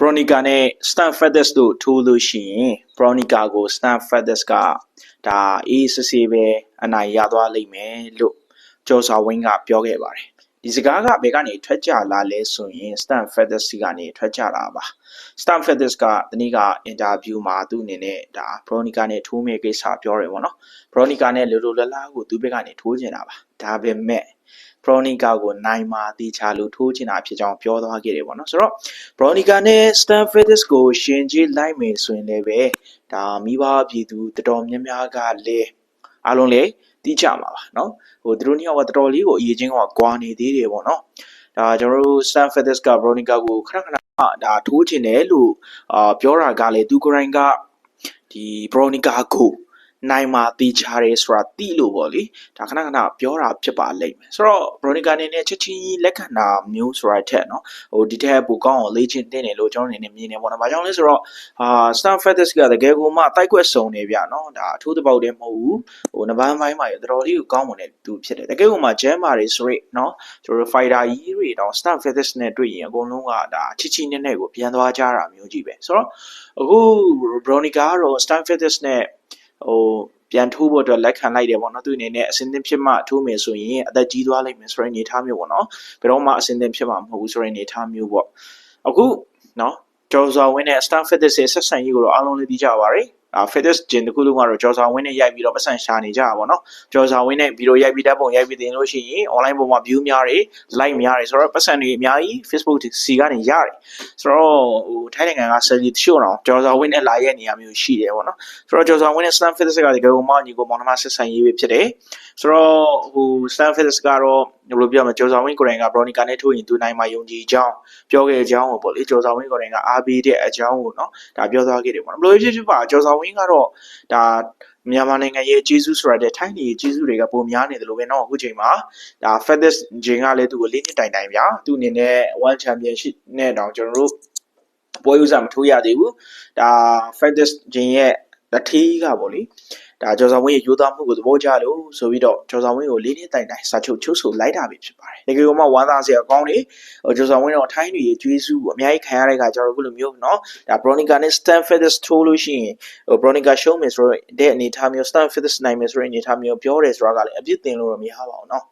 Bronica နဲ့ Stan Feathers တို့ထိုးလို့ရှိရင် Bronica ကို Stan Feathers ကဒါအေးစစ်စစ်ပဲအနိုင်ရသွားလိမ့်မယ်လို့ကျော်စွာဝင်းကပြောခဲ့ပါတယ် ဒီစကားကဘယ်ကနေထွက်ကြလာလဲဆိုရင် Stan Feathers စီကနေထွက်ကြတာပါ Stan Feathers ကဒီနေ့ကအင်တာဗျူးမှာသူ့အနေနဲ့ဒါ Bronica နဲ့ထိုးမဲ့ကိစ္စပြောတယ်ပေါ့နော် Bronica နဲ့လိုလိုလလားကိုသူ့ဘက်ကနေထိုးကျင်တာပါဒါပေမဲ့ Bronica ကိုနိုင်မာတီချာလို့ထိုးချင်တာဖြစ်ကြောင်းပြောသွားခဲ့တယ်ပေါ့နော်ဆိုတော့ Bronica နဲ့ Stan Feathers ကိုရှင်ကြည့်လိုက်မယ်ဆိုရင်လည်းပဲဒါမိဘပြည်သူတော်တော်များများကလည်း အားလုံးလည်းသိကြမှာပါเนาะဟိုသူတို့နှစ်ယောက်ကတော်တော်လေးကိုအရေးချင်းကကွာနေသေးတယ်ပေါ့နော်ဒါကျွန်တော်တို့ Stan Feathers က Bronica ကိုခဏခဏဒါထိုးချင်တယ်လို့အာပြောတာကလည်းသူကိုယ်တိုင်ကဒီ Bronica ကို နိုင်မှာတီချာတယ်ဆိုတာတိလို့ပေါ့လေဒါခဏခဏပြောတာဖြစ်ပါလိမ့်မယ်ဆိုတော့ Veronica အနေနဲ့ချက်ချင်းလက်ခံတာမျိုးဆိုတာထက်နော်ဟိုဒီထက်ပိုကောင်းအောင်လေ့ကျင့်တင်တယ်လို့ကျွန်တော်အနေနဲ့မြင်နေပေါ့နော်။ဘာကြောင့်လဲဆိုတော့အာ Star Feathers ကတကယ်ကိုမှတိုက်ခွက်စုံနေဗျနော်။ဒါအထူးသဘောက်တည်းမဟုတ်ဘူး။ဟိုနဘာမိုင်းမှာရတော်တော်လေးကိုကောင်းမွန်တဲ့သူဖြစ်တယ်။တကယ်ကိုမှ Jammer တွေဆိုရနော်။ကျွန်တော် Fighter ကြီးတွေတောင် Star Feathers နဲ့တွေ့ရင်အကုန်လုံးကဒါချစ်ချစ်နဲ့နဲ့ကိုပြန်သွားကြတာမျိုးကြီးပဲ။ဆိုတော့အခု Veronica ကတော့ Star Feathers နဲ့ ဟိုပြန်ထိုးဖို့အတွက်လက်ခံလိုက်တယ်ပေါ့နော်သူအနေနဲ့အစင်းသင်းဖြစ်မှထိုးမယ်ဆိုရင်အသက်ကြီးသွားလိမ့်မယ်ဆိုတဲ့အနေအထားမျိုးပေါ့နော်ဘယ်တော့မှအစင်းသင်းဖြစ်မှာမဟုတ်ဘူးဆိုတဲ့အနေအထားမျိုးပေါ့အခုနော်ကျော်စွာဝင်းနဲ့ Stan Feathers ရဲ့ဆက်ဆံရေးကိုတော့အားလုံးလည်းသိကြပါပါတယ် အာ Feathers ဂျင်တခုလုံးကတော့ကျော်စွာဝင်းနဲ့ရိုက်ပြီးတော့ပတ်စံရှာနေကြတာပေါ့နော်ကျော်စွာဝင်းနဲ့ဗီဒီယိုရိုက်ပြီးဓာတ်ပုံရိုက်ပြီးတင်လို့ရှိရင် online ပေါ်မှာ view များတယ် like များတယ်ဆိုတော့ပတ်စံတွေအများကြီး Facebook စီကနေရတယ်ဆိုတော့ဟိုထိုင်းနိုင်ငံက Sally တချို့တော့ကျော်စွာဝင်းနဲ့လာရဲ့နေရာမျိုးရှိတယ်ပေါ့နော်ဆိုတော့ကျော်စွာဝင်းနဲ့ Stan Feathers ကဒီကောင်မညီကိုမောင်နှမဆက်ဆံရေးပဲဖြစ်တယ်ဆိုတော့ဟို Stan Feathers ကတော့ ဘယ်လိုပြောမလဲကျော်စွာဝင်းကိုယ်တိုင်က Bronica နဲ့ထိုးရင်သူနိုင်မှာယုံကြည်ကြောင်းပြောခဲ့ကြောင်းကိုပေါ့လေကျော်စွာဝင်းကိုယ်တိုင်ကအားပေးတဲ့အကြောင်းကိုเนาะဒါပြောသွားခဲ့တယ်ပေါ့နော်ဘယ်လိုဖြစ်ဖြစ်ပါကျော်စွာဝင်းကတော့ဒါမြန်မာနိုင်ငံရဲ့ကျေးဇူးဆိုတာတဲ့ထိုင်းပြည်ကျေးဇူးတွေကပုံများနေတယ်လို့ပဲเนาะအခုချိန်မှာဒါ Feathers ဂျင်ကလည်းသူ့ကိုလေးနှစ်တိုင်တိုင်ဗျာသူ့အနေနဲ့ World Championship နဲ့တောင်ကျွန်တော်တို့ပွဲဥစားမထိုးရသေးဘူးဒါ Feathers ဂျင်ရဲ့လက်ထီးကပေါ့လေ ဒါကျော်ဆောင်ဝင်းရဲ့ရိုးသားမှုကိုသဘောကျလို့ဆိုပြီးတော့ကျော်ဆောင်ဝင်းကိုလေးလေးတိုင်တိုင်စာချုပ်ချုပ်ဆိုလိုက်တာပဲဖြစ်ပါတယ်။ဒီကိစ္စမှာဝမ်းသာစရာကောင်းတယ်။ဟိုကျော်ဆောင်ဝင်းတော့ထိုင်းတွေရဲ့ကျွေးစုကိုအများကြီးခံရတဲ့အခါကျတော့အခုလိုမျိုးเนาะဒါ Bronica နဲ့ Stan Feathers ထိုးလို့ရှိရင်ဟို Bronica show မယ်ဆိုတော့တဲ့အနေထားမျိုး Stan Feathers နိုင်မယ်ဆိုတဲ့အနေထားမျိုးပြောတယ်ဆိုတာကလည်းအပြစ်တင်လို့တော့မရပါဘူးเนาะ